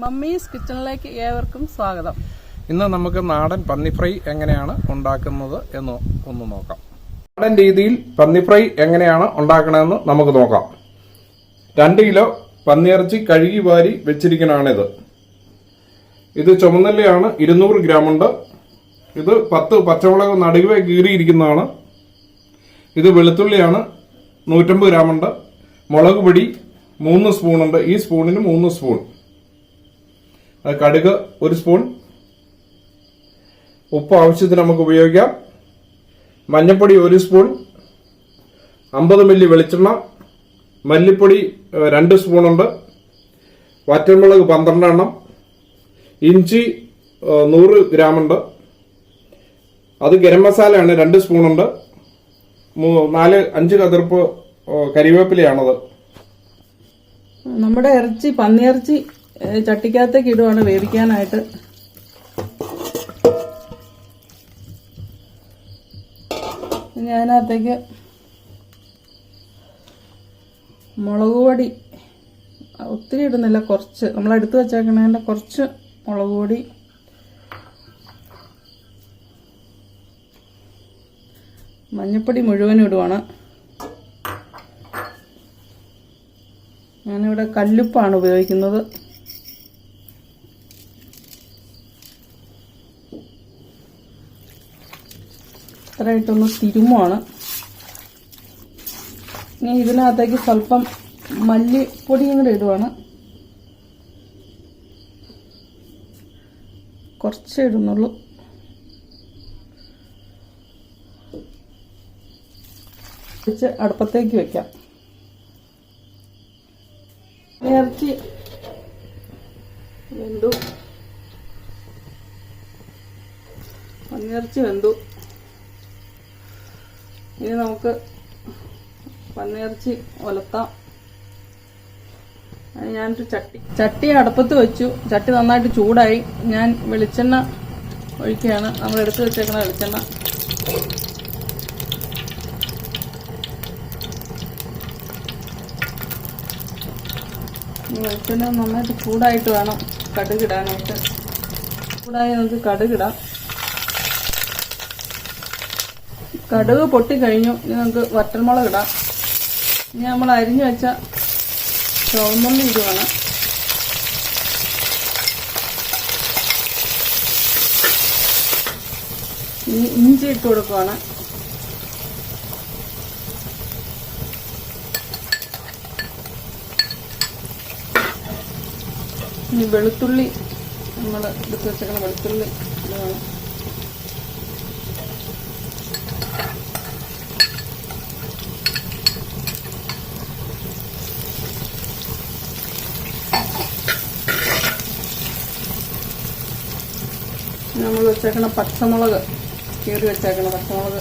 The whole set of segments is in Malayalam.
മമ്മീസ് കിച്ചണിലേക്ക് ഏവർക്കും സ്വാഗതം. ഇന്ന് നമുക്ക് നാടൻ പന്നി ഫ്രൈ എങ്ങനെയാണ് ഉണ്ടാക്കുന്നത് എന്ന് ഒന്ന് നോക്കാം. നാടൻ രീതിയിൽ പന്നി ഫ്രൈ എങ്ങനെയാണ് ഉണ്ടാക്കണമെന്ന് നമുക്ക് നോക്കാം. രണ്ട് കിലോ പന്നിയിറച്ചി കഴുകി വാരി വെച്ചിരിക്കണാണിത്. ഇത് ചുമന്നല്ലയാണ് ഇരുന്നൂറ് ഗ്രാം ഉണ്ട് ഇത് പത്ത് പച്ചമുളക് നടുവേ കീറിയിരിക്കുന്നതാണ്. ഇത് വെളുത്തുള്ളിയാണ് നൂറ്റമ്പത് ഗ്രാം ഉണ്ട് മുളക് പൊടി മൂന്ന് സ്പൂണുണ്ട്. ഈ സ്പൂണിന് മൂന്ന് സ്പൂൺ. കടുക് ഒരു സ്പൂൺ. ഉപ്പ് ആവശ്യത്തിന് നമുക്ക് ഉപയോഗിക്കാം. മഞ്ഞൾപ്പൊടി ഒരു സ്പൂൺ. അമ്പത് മില്ലി വെളിച്ചെണ്ണ. മല്ലിപ്പൊടി രണ്ട് സ്പൂണുണ്ട്. വറ്റൻമുളക് പന്ത്രണ്ട് എണ്ണം ഇഞ്ചി നൂറ് ഗ്രാമുണ്ട്. അത് ഗരം മസാലയാണ് രണ്ട് സ്പൂണുണ്ട്. നാല് അഞ്ച് കതിർപ്പ് കരിവേപ്പിലയാണത്. നമ്മുടെ ഇറച്ചി പന്നിയിറച്ചി ചട്ടിക്കകത്തേക്ക് ഇടുവാണ് വേവിക്കാനായിട്ട്. ഇനി അതിനകത്തേക്ക് മുളക് പൊടി. ഒത്തിരി ഇടുന്നില്ല കുറച്ച്. നമ്മൾ എടുത്തു വെച്ചേക്കണതിന്റെ കുറച്ച് മുളക് പൊടി. മഞ്ഞപ്പൊടി മുഴുവൻ ഇടുവാണ്. ഞാനിവിടെ കല്ലുപ്പാണ് ഉപയോഗിക്കുന്നത്. ഇത്രയായിട്ടൊന്ന് തിരുമാണ് ഇനി ഇതിനകത്തേക്ക് സ്വല്പം മല്ലിപ്പൊടിയും കൂടെ ഇടുവാണ്. കുറച്ചേ ഇടുന്നുള്ളൂ. വെച്ച് അടുപ്പത്തേക്ക് വെക്കാം. ഇറച്ചി വെന്തു. പന്നിയിറച്ചി വെന്തു. ഇനി നമുക്ക് പന്നിയിറച്ചി ഒലത്താം. അത് ഞാനൊരു ചട്ടി. ചട്ടി അടുപ്പത്ത് വെച്ചു. ചട്ടി നന്നായിട്ട് ചൂടായി. ഞാൻ വെളിച്ചെണ്ണ ഒഴിക്കുകയാണ്. നമ്മൾ എടുത്ത് വെച്ചേക്കുന്ന വെളിച്ചെണ്ണ. വെളിച്ചെണ്ണ നന്നായിട്ട് ചൂടായിട്ട് വേണം കടുകിടാനായിട്ട്. ചൂടായി നമുക്ക് കടുകിടാം. കടുക് പൊട്ടിക്കഴിഞ്ഞു. ഇനി നമുക്ക് വറ്റൽമുളക് ഇടാം. ഇനി നമ്മൾ അരിഞ്ഞു വെച്ച ചുവന്നുള്ളി ഇടുവാണ്. ഇനി ഇഞ്ചി ഇട്ട് കൊടുക്കുവാണ്. ഇനി വെളുത്തുള്ളി. നമ്മൾ എടുത്ത് വെച്ചേക്കുന്ന വെളുത്തുള്ളി ഇടുവാണ്. നമ്മൾ വെച്ചേക്കണ പച്ചമുളക് കീറി വെച്ചേക്കണ പച്ചമുളക്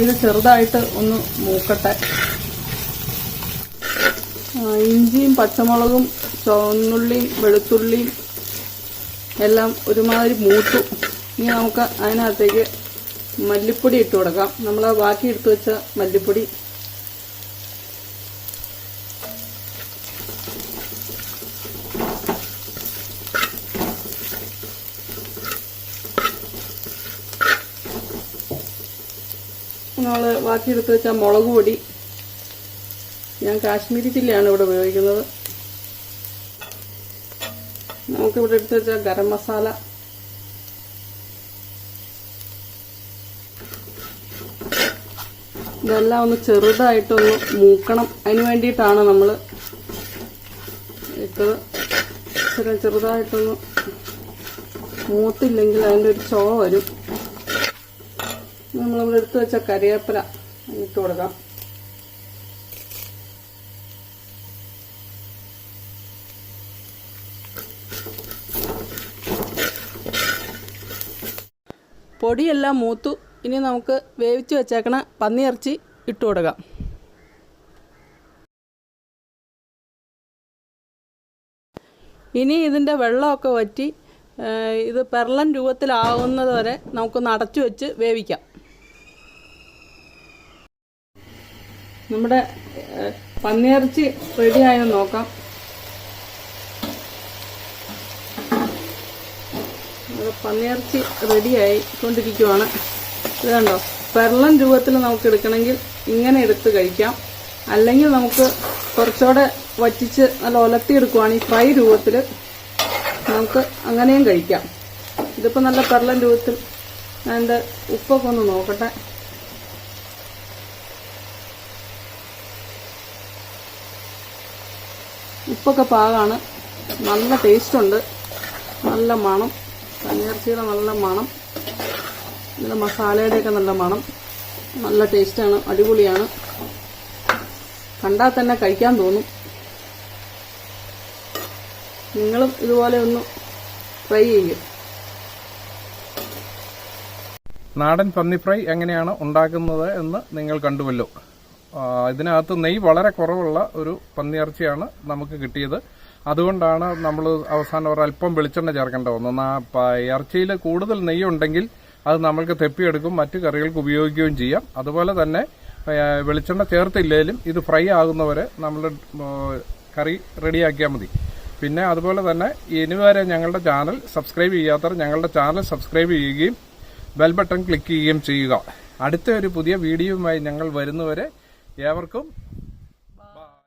ഇത് ചെറുതായിട്ട് ഒന്ന് മൂക്കട്ടെ. ഇഞ്ചിയും പച്ചമുളകും ചുവന്നുള്ളിയും വെളുത്തുള്ളിയും എല്ലാം ഒരുമാതിരി മൂത്തു. ഇനി നമുക്ക് അതിനകത്തേക്ക് മല്ലിപ്പൊടി ഇട്ട് കൊടുക്കാം. നമ്മൾ ബാക്കി എടുത്തു വെച്ച മല്ലിപ്പൊടി. നമ്മൾ ബാക്കി എടുത്തു വെച്ച മുളക് പൊടി. ഞാൻ കാശ്മീരി ചില്ലിയാണ് ഇവിടെ ഉപയോഗിക്കുന്നത്. നമുക്കിവിടെ എടുത്തു വെച്ച ഗരം മസാല. ഇതെല്ലാം ഒന്ന് ചെറുതായിട്ടൊന്ന് മൂക്കണം. അതിന് വേണ്ടിയിട്ടാണ് നമ്മൾ ഇട്ടത് ചെറിയ ചെറുതായിട്ടൊന്ന് മൂത്തില്ലെങ്കിൽ അതിന്റെ ഒരു ചോ വരും. നമ്മൾ നമ്മൾ എടുത്തു വെച്ച കറിവേപ്പില ഇട്ട് കൊടുക്കാം. പൊടിയെല്ലാം മൂത്തു. ഇനി നമുക്ക് വേവിച്ച് വെച്ചേക്കണ പന്നിയിറച്ചി ഇട്ട് കൊടുക്കാം. ഇനി ഇതിന്റെ വെള്ളമൊക്കെ വറ്റി ഇത് പെർളൻ രൂപത്തിലാവുന്നത് വരെ നമുക്കൊന്ന് അടച്ചു വെച്ച് വേവിക്കാം. നമ്മുടെ പന്നിയിറച്ചി റെഡിയായെന്ന് നോക്കാം. നമ്മുടെ പന്നിയിറച്ചി റെഡിയായി കൊണ്ടിരിക്കുവാണ് ഇത് കണ്ടോ? പെർളൻ രൂപത്തിൽ നമുക്ക് എടുക്കണമെങ്കിൽ ഇങ്ങനെ എടുത്ത് കഴിക്കാം. അല്ലെങ്കിൽ നമുക്ക് കുറച്ചുകൂടെ വറ്റിച്ച് നല്ല ഒലത്തി എടുക്കുവാണെങ്കിൽ ഫ്രൈ രൂപത്തിൽ നമുക്ക് അങ്ങനെയും കഴിക്കാം. ഇതിപ്പോൾ നല്ല പെർളൻ രൂപത്തിൽ എന്റെ ഉപ്പൊക്കെ ഒന്ന് നോക്കട്ടെ. ഉപ്പൊക്കെ പാകമാണ് നല്ല ടേസ്റ്റുണ്ട് നല്ല മണം. പന്നിയിറച്ചിയുടെ നല്ല മണം. ഇതിന്റെ മസാലയുടെയൊക്കെ നല്ല മണം. നല്ല ടേസ്റ്റാണ് അടിപൊളിയാണ്. കണ്ടാൽ തന്നെ കഴിക്കാൻ തോന്നും. നിങ്ങളും ഇതുപോലെ ഒന്ന് ഫ്രൈ ചെയ്യും. നാടൻ പന്നി ഫ്രൈ എങ്ങനെയാണ് ഉണ്ടാക്കുന്നത് എന്ന് നിങ്ങൾ കണ്ടുവല്ലോ. ഇതിനകത്ത് നെയ് വളരെ കുറവുള്ള ഒരു പന്നിയിറച്ചിയാണ് നമുക്ക് കിട്ടിയത്. അതുകൊണ്ടാണ് നമ്മൾ അവസാനം ഒരല്പം വെളിച്ചെണ്ണ ചേർക്കേണ്ടത്. വന്നത് ഇറച്ചിയിൽ കൂടുതൽ നെയ്യ് ഉണ്ടെങ്കിൽ അത് നമ്മൾക്ക് തെപ്പിയെടുക്കും മറ്റു കറികൾക്ക് ഉപയോഗിക്കുകയും ചെയ്യാം. അതുപോലെ തന്നെ വെളിച്ചെണ്ണ ചേർത്തില്ലെങ്കിലും ഇത് ഫ്രൈ ആകുന്നവരെ നമ്മൾ കറി റെഡിയാക്കിയാൽ മതി. പിന്നെ അതുപോലെ തന്നെ ഇനി വരെ ഞങ്ങളുടെ ചാനൽ സബ്സ്ക്രൈബ് ചെയ്യാത്തവർ ഞങ്ങളുടെ ചാനൽ സബ്സ്ക്രൈബ് ചെയ്യുകയും ബെൽ ബട്ടൺ ക്ലിക്ക് ചെയ്യുകയും ചെയ്യുക. അടുത്ത ഒരു പുതിയ വീഡിയോയുമായി ഞങ്ങൾ വരുന്നവരെ ഏവർക്കും